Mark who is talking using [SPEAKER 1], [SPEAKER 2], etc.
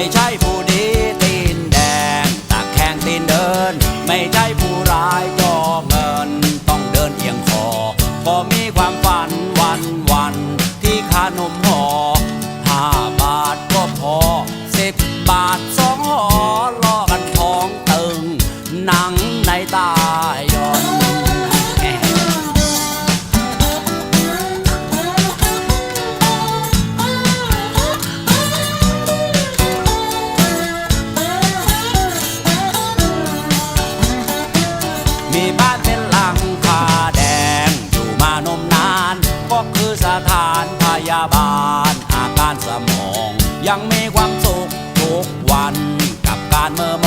[SPEAKER 1] ไม่ใช่ผู้ดีตีนแดงตากแข้งตีนเดิน ไม่ใช่ผู้ร้ายจอเงิน ต้องเดินเอียงคอก็มีความฝันวันวันที่ขานมหอห้าบาทก็พอสิบบาทสองหอล่อกันท้องตึงหนังในตา มีบ้านเป็นหลังคาแดง อยู่มานมนาน ก็คือสถานพยาบาล อาการสมอง ยังมีความสุขทุกวันกับการเมื่อม